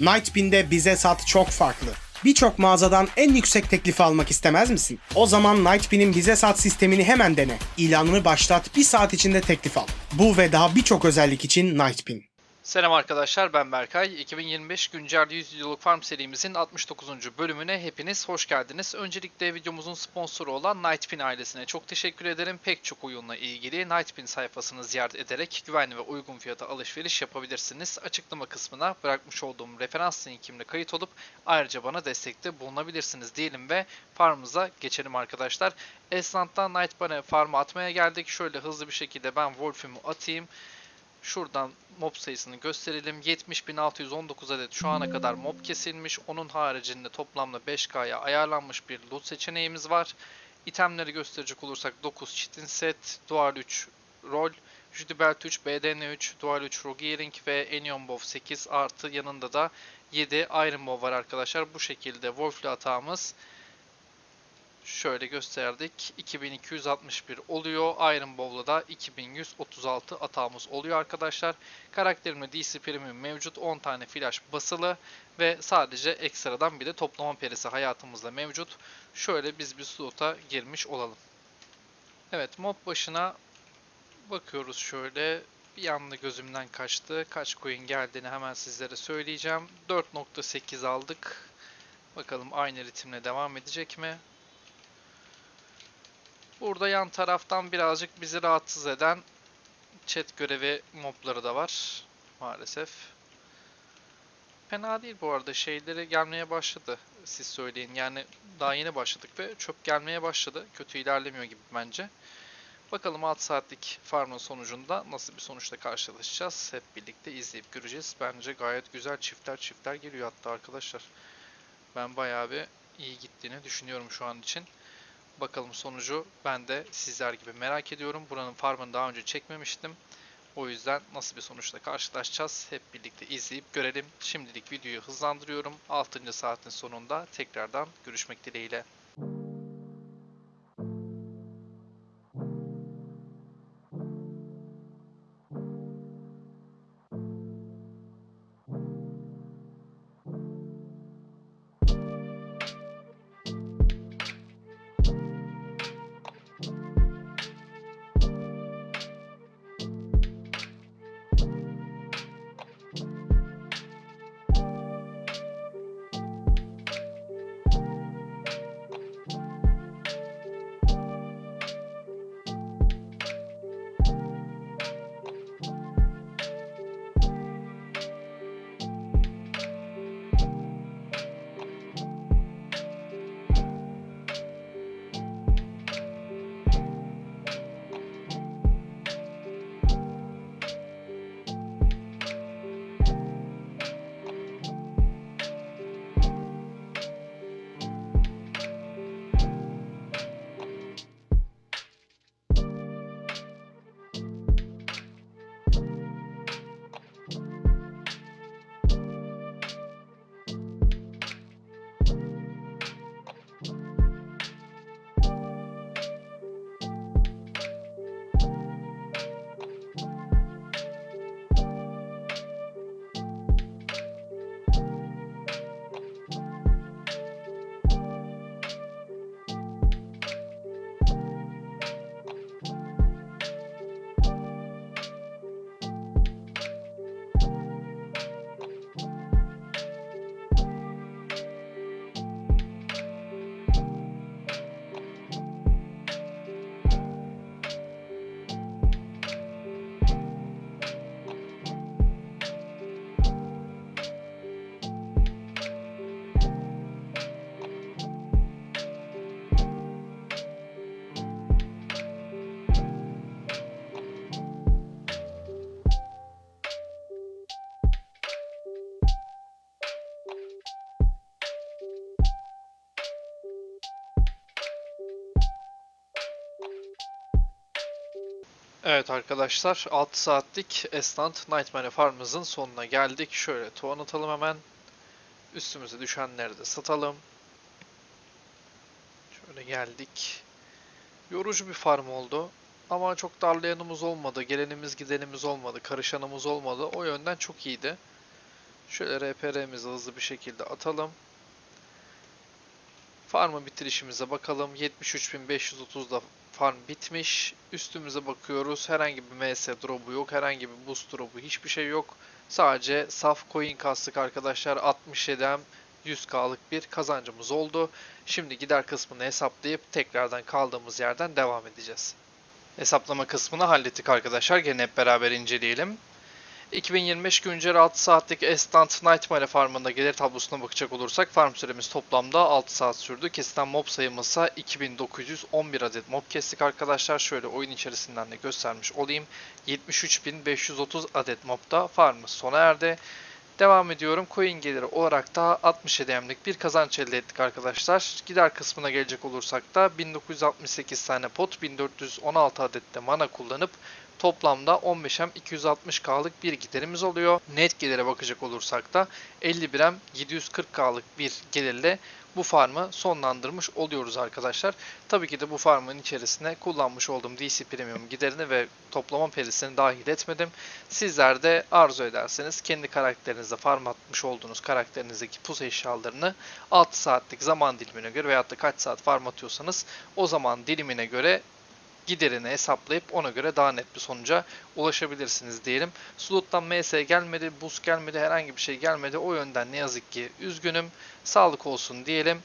Nightbin'de bize sat çok farklı. Birçok mağazadan en yüksek teklifi almak istemez misin? O zaman Nightbin'in bize sat sistemini hemen dene. İlanını başlat, bir saat içinde teklif al. Bu ve daha birçok özellik için Nightbin. Selam arkadaşlar ben Berkay. 2025 güncel 100 videoluk farm serimizin 69. bölümüne hepiniz hoş geldiniz. Öncelikle videomuzun sponsoru olan Nightpin ailesine çok teşekkür ederim. Pek çok oyunla ilgili Nightpin sayfasını ziyaret ederek güvenli ve uygun fiyata alışveriş yapabilirsiniz. Açıklama kısmına bırakmış olduğum referans linkimle kayıt olup ayrıca bana destekte bulunabilirsiniz diyelim ve farmımıza geçelim arkadaşlar. Esnant'tan Nightbane farmı atmaya geldik. Şöyle hızlı bir şekilde ben Wolf'ümü atayım. Şuradan mob sayısını gösterelim. 70.619 adet şu ana kadar mob kesilmiş. Onun haricinde toplamda 5K'ya ayarlanmış bir loot seçeneğimiz var. İtemleri gösterecek olursak 9 çitin set, dual 3 rol, Judibelt 3, BDN 3, dual 3 Rogearing ve Enion Bow 8 artı yanında da 7 Iron Bow var arkadaşlar. Bu şekilde Wolf'lu atağımız şöyle gösterdik. 2261 oluyor. Iron Bowl'da da 2136 atağımız oluyor arkadaşlar. Karakterimde DC Premium mevcut. 10 tane flash basılı ve sadece ekstradan bir de toplama perisi hayatımızda mevcut. Şöyle biz bir slota girmiş olalım. Evet mob başına bakıyoruz şöyle. Bir anda gözümden kaçtı. Kaç coin geldiğini hemen sizlere söyleyeceğim. 4.8 aldık. Bakalım aynı ritimle devam edecek mi? Burada yan taraftan birazcık bizi rahatsız eden chat görevi mobları da var maalesef. Fena değil bu arada şeyleri gelmeye başladı siz söyleyin yani daha yeni başladık ve çöp gelmeye başladı kötü ilerlemiyor gibi bence. Bakalım 6 saatlik farmın sonucunda nasıl bir sonuçla karşılaşacağız hep birlikte izleyip göreceğiz. Bence gayet güzel çiftler çiftler geliyor hatta arkadaşlar. Ben bayağı bir iyi gittiğini düşünüyorum şu an için. Bakalım sonucu ben de sizler gibi merak ediyorum. Buranın farmını daha önce çekmemiştim. O yüzden nasıl bir sonuçla karşılaşacağız hep birlikte izleyip görelim. Şimdilik videoyu hızlandırıyorum. 6. saatin sonunda tekrardan görüşmek dileğiyle. Evet arkadaşlar 6 saatlik Estant Nightmare Farm'ımızın sonuna geldik. Şöyle tuğan atalım hemen. Üstümüze düşenleri de satalım. Şöyle geldik. Yorucu bir farm oldu. Ama çok darlayanımız olmadı. Gelenimiz gidenimiz olmadı. Karışanımız olmadı. O yönden çok iyiydi. Şöyle RPR'mizi hızlı bir şekilde atalım. Farmı bitirişimize bakalım. 73.530'da farm bitmiş. Üstümüze bakıyoruz. Herhangi bir MS drop'u yok. Herhangi bir boost drop'u hiçbir şey yok. Sadece saf coin kastık arkadaşlar. 67'den 100k'lık bir kazancımız oldu. Şimdi gider kısmını hesaplayıp tekrardan kaldığımız yerden devam edeceğiz. Hesaplama kısmını hallettik arkadaşlar. Gene hep beraber inceleyelim. 2025 güncel 6 saatlik Estant Nightmare farmında gelir tablosuna bakacak olursak farm süremiz toplamda 6 saat sürdü. Kesilen mob sayımız ise 2911 adet mob kestik arkadaşlar. Şöyle oyun içerisinden de göstermiş olayım. 73.530 adet mobda farmımız sona erdi. Devam ediyorum. Coin geliri olarak da 67 emlik bir kazanç elde ettik arkadaşlar. Gider kısmına gelecek olursak da 1968 tane pot, 1416 adet de mana kullanıp toplamda 15M 260K'lık bir giderimiz oluyor. Net gelire bakacak olursak da 51M 740K'lık bir gelirle bu farmı sonlandırmış oluyoruz arkadaşlar. Tabii ki de bu farmın içerisine kullanmış olduğum DC Premium giderini ve toplama perisini dahil etmedim. Sizler de arzu ederseniz kendi karakterinizde farm atmış olduğunuz karakterinizdeki pus eşyalarını 6 saatlik zaman dilimine göre veyahut da kaç saat farm atıyorsanız o zaman dilimine göre giderini hesaplayıp ona göre daha net bir sonuca ulaşabilirsiniz diyelim. Slot'tan MS gelmedi, boost gelmedi, herhangi bir şey gelmedi. O yönden ne yazık ki üzgünüm. Sağlık olsun diyelim.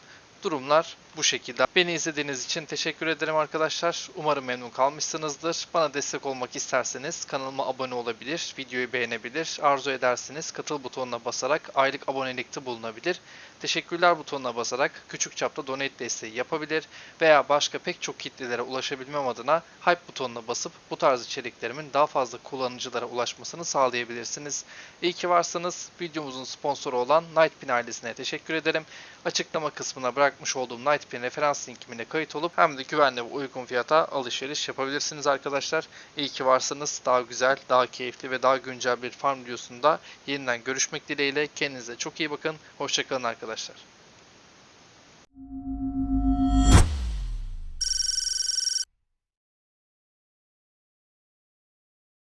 Durumlar bu şekilde. Beni izlediğiniz için teşekkür ederim arkadaşlar. Umarım memnun kalmışsınızdır. Bana destek olmak isterseniz kanalıma abone olabilir, videoyu beğenebilir, arzu ederseniz katıl butonuna basarak aylık abonelikte bulunabilir. Teşekkürler butonuna basarak küçük çapta donate desteği yapabilir veya başka pek çok kitlelere ulaşabilmem adına hype butonuna basıp bu tarz içeriklerimin daha fazla kullanıcılara ulaşmasını sağlayabilirsiniz. İyi ki varsınız. Videomuzun sponsoru olan Nightpin ailesine teşekkür ederim. Açıklama kısmına bırakmış olduğum Nightpin referans linkimine kayıt olup hem de güvenli ve uygun fiyata alışveriş yapabilirsiniz arkadaşlar. İyi ki varsınız. Daha güzel, daha keyifli ve daha güncel bir farm videosunda yeniden görüşmek dileğiyle. Kendinize çok iyi bakın. Hoşçakalın arkadaşlar.